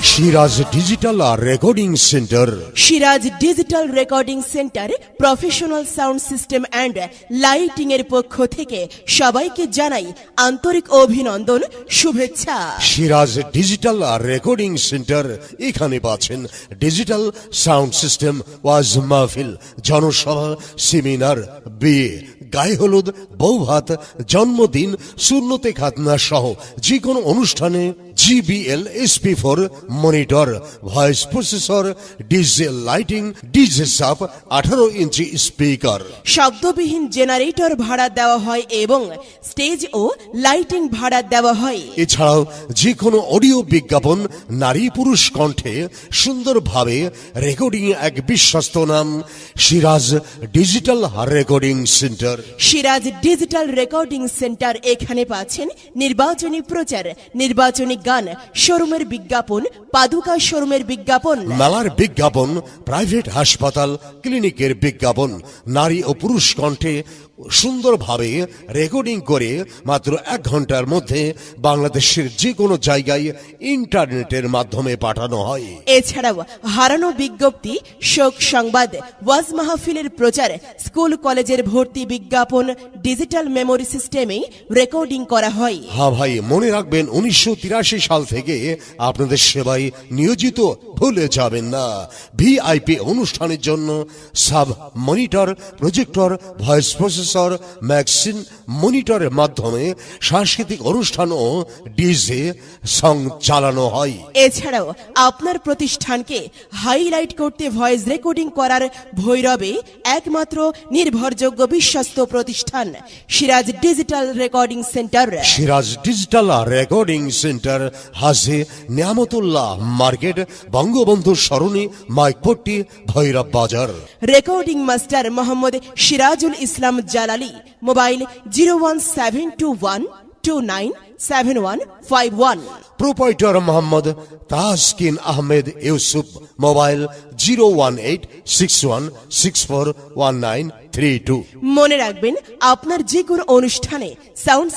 Siraj digital R recording centre Siraj digital recording centre professional sound system and lighting এর পক্ষ থেকে সবাইকে জানাই আন্তরিক অভিনন্দন শুভেচ্ছা। সিরাজ ডিজিটাল আর রেকর্ডিং সেন্টার এখানে পাচ্ছেন ডিজিটাল সাউন্ড সিস্টেম ওয়াজ মাহফিল জনসভা সেমিনার বিয়ে গায়ে হলুদ বৌভাত জন্মদিন শূন্যতে খাতনা সহ যে কোনো অনুষ্ঠানে JBL SP four monitor voice processor DJ lighting DJ সাপ আঠারো ইঞ্চি স্পিকার শব্দবিহীন জেনারেটর ভাড়া দেওয়া হয় এবং স্টেজ ও লাইটিং ভাড়া দেওয়া হয়। এছাড়াও যে কোনো অডিও বিজ্ঞাপন নারী পুরুষ কণ্ঠে সুন্দরভাবে রেকর্ডিং এক বিশ্বস্ত নাম Siraj digital recording centre Siraj digital recording centre এখানে পাচ্ছেন নির্বাচনী প্রচার নির্বাচনী গান শোরুমের বিজ্ঞাপন পাদুকা শোরুমের বিজ্ঞাপন। মেলার বিজ্ঞাপন প্রাইভেট হাসপাতাল ক্লিনিকের বিজ্ঞাপন নারী ও পুরুষ কণ্ঠে সুন্দরভাবে রেকর্ডিং করে মাত্র এক ঘণ্টার মধ্যে বাংলাদেশের যে কোনো জায়গায় ইন্টারনেটের মাধ্যমে পাঠানো হয়। এছাড়াও হারানো বিজ্ঞপ্তি শোক সংবাদ ওয়াজ মাহফিলের প্রচার স্কুল কলেজের ভর্তি বিজ্ঞাপন ডিজিটাল মেমোরি সিস্টেমে রেকর্ডিং করা হয়। হ্যাঁ ভাই মনে রাখবেন উনিশশো তিরাশি সাল থেকে আপনাদের সেবায় নিয়োজিত ভুলে যাবেন না। ভিআইপি অনুষ্ঠানের জন্য sub monitor projector voice processor ম্যাক্সিন মনিটরের মাধ্যমে সাংস্কৃতিক অনুষ্ঠান ও ডিজে সং চালানো হয়। এছাড়াও আপনার প্রতিষ্ঠানকে হাইলাইট করতে ভয়েস রেকর্ডিং করার ভৈরবে একমাত্র নির্ভরযোগ্য বিশ্বস্ত প্রতিষ্ঠান Siraj digital recording centre. Siraj digital recording centre Haji Niamatullah market Bangabandhu Sarani Maikpatti Bhairab Bazar. Recording master Mohammad Sirajul Islam Jalali mobile zero one seven two one two nine seven one five one. Proprietor Mohammad Taskin Ahmed Yusuf mobile zero one eight six one six four one nine three two. মনে রাখবেন আপনার যে কোনো অনুষ্ঠানে sound